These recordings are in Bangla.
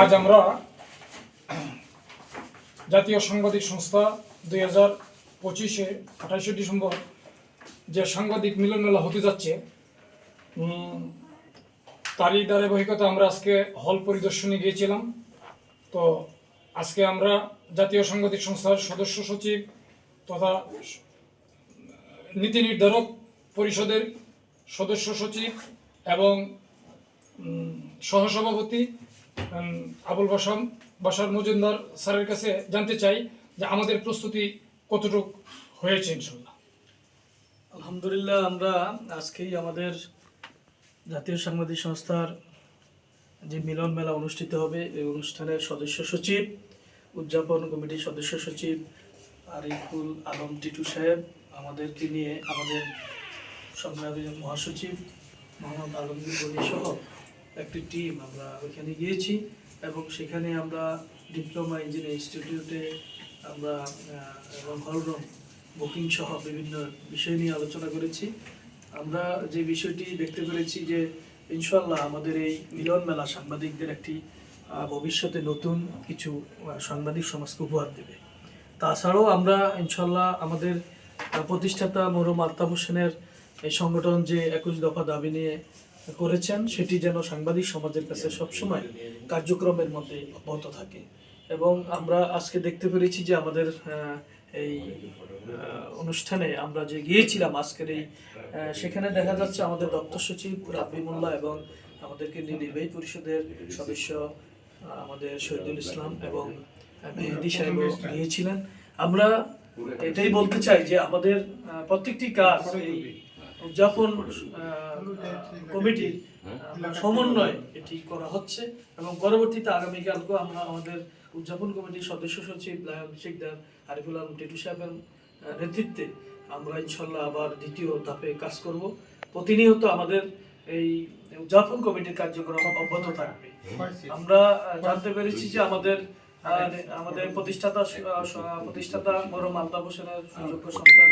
আজ আমরা জাতীয় সাংবাদিক সংস্থা দুই হাজার পঁচিশে আঠাশে ডিসেম্বর যে সাংবাদিক মিলন মেলা হতে যাচ্ছে তারই ধারাবাহিকতা আমরা আজকে হল পরিদর্শনে গিয়েছিলাম। তো আজকে আমরা জাতীয় সাংবাদিক সংস্থার সদস্য সচিব তথা নীতি নির্ধারক পরিষদের সদস্য সচিব এবং সহসভাপতি আবুল বাসাম বাসার মজুমদার স্যারের কাছে জানতে চাই যে আমাদের প্রস্তুতি কতটুকু হয়েছে ইনশাল্লাহ আলহামদুলিল্লাহ, আমরা আজকেই আমাদের জাতীয় সাংবাদিক সংস্থার যে মিলন মেলা অনুষ্ঠিত হবে, এই অনুষ্ঠানের সদস্য সচিব, উদযাপন কমিটির সদস্য সচিব আরিফুল আলম টিটু সাহেব, আমাদেরকে নিয়ে আমাদের সংগ্রামী মহাসচিব মোহাম্মদ আলমগীর সহ একটি টিম আমরা ওইখানে গিয়েছি এবং সেখানে আমরা ডিপ্লোমা ইঞ্জিনিয়ারিং ইনস্টিটিউটে আমরা এবং হলরুম বুকিং সহ বিভিন্ন বিষয় নিয়ে আলোচনা করেছি। আমরা যে বিষয়টি দেখতে পেরেছি যে ইনশাল্লাহ আমাদের এই মিলন মেলা সাংবাদিকদের একটি ভবিষ্যতে নতুন কিছু সাংবাদিক সমাজকে উপহার দেবে। তাছাড়াও আমরা ইনশাল্লাহ আমাদের প্রতিষ্ঠাতা মরুম আলতাফ হোসেনের এই সংগঠন যে একুশ দফা দাবি নিয়ে করেছেন, সেটি যেন সাংবাদিক সমাজের কাছে সবসময় কার্যক্রমের মধ্যে অব্যাহত থাকে। এবং আমরা আজকে দেখতে পেরেছি যে আমাদের এই অনুষ্ঠানে আমরা যে গিয়েছিলাম আজকের এই সেখানে দেখা যাচ্ছে আমাদের দপ্তর সচিব রাব্বি মোল্লা এবং আমাদেরকে নিয়ে নির্বাহী পরিষদের সদস্য আমাদের শহীদুল ইসলাম এবং মেহেদি সাহেবও গিয়েছিলেন। আমরা এটাই বলতে চাই যে আমাদের প্রত্যেকটি কাজ এই উদযাপন আহ, কমিটির সমন্বয় এটি করা হচ্ছে এবং পরবর্তীতে আগামীকালকেও আমরা আমাদের উদযাপন কমিটির সদস্য সচিব লায়ন শেখদার আরিফুল আলম টিটু সাহেবের নেতৃত্বে আমরা ইনশাল্লাহ আবার দ্বিতীয় ধাপে কাজ করব। প্রতিনিয়ত আমাদের এই উদযাপন কমিটির কার্যক্রম অব্যাহত থাকবে। আমরা জানতে পেরেছি যে আমাদের আমাদের প্রতিষ্ঠাতা প্রতিষ্ঠাতা মরম আলতাফ হোসেনের সুযোগ্য সন্তান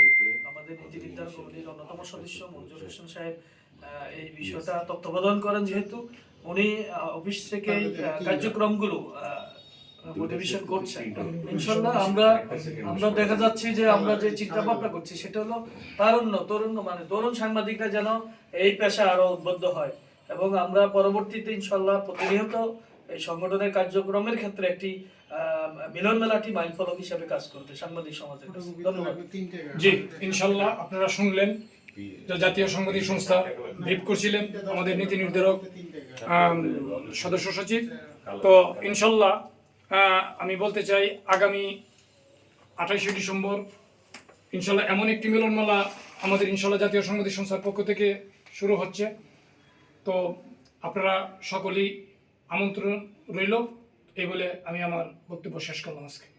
আমাদের নীতি নির্ধারণ কমিটির অন্যতম সদস্য মঞ্জুর হোসেন সাহেব এই বিষয়টা তত্ত্বাবধান করেন যেহেতু উনি অফিস থেকে কার্যক্রমগুলো মোটিভেশন করছেন। ইনশাল্লাহ আমরা আমরা দেখা যাচ্ছে যে আমরা যে চিন্তা ভাবনা করছি সেটা হলো তারুণ্য তরুণ মানে তরুণ সাংবাদিকরা যেন এই পেশা আরও উদ্বুদ্ধ হয়। এবং আমরা পরবর্তীতে ইনশাল্লাহ প্রতিনিয়ত এই সংগঠনের কার্যক্রমের ক্ষেত্রে একটি মিলন মেলাটি মাইল ফলক হিসেবে কাজ করতে সাংবাদিক সমাজের জি ইনশাল্লাহ আপনারা শুনলেন জাতীয় সাংবাদিক সংস্থা ব্রিফ করছিলেন আমাদের নীতি নির্ধারক সদস্য সচিব। তো ইনশাল্লাহ আমি বলতে চাই আগামী আঠাইশে ডিসেম্বর ইনশাল্লাহ এমন একটি মিলনমেলা আমাদের ইনশাল্লাহ জাতীয় সাংবাদিক সংস্থার পক্ষ থেকে শুরু হচ্ছে। তো আপনারা সকলেই আমন্ত্রণ রইল। এই বলে আমি আমার বক্তব্য শেষ করলাম আজকে।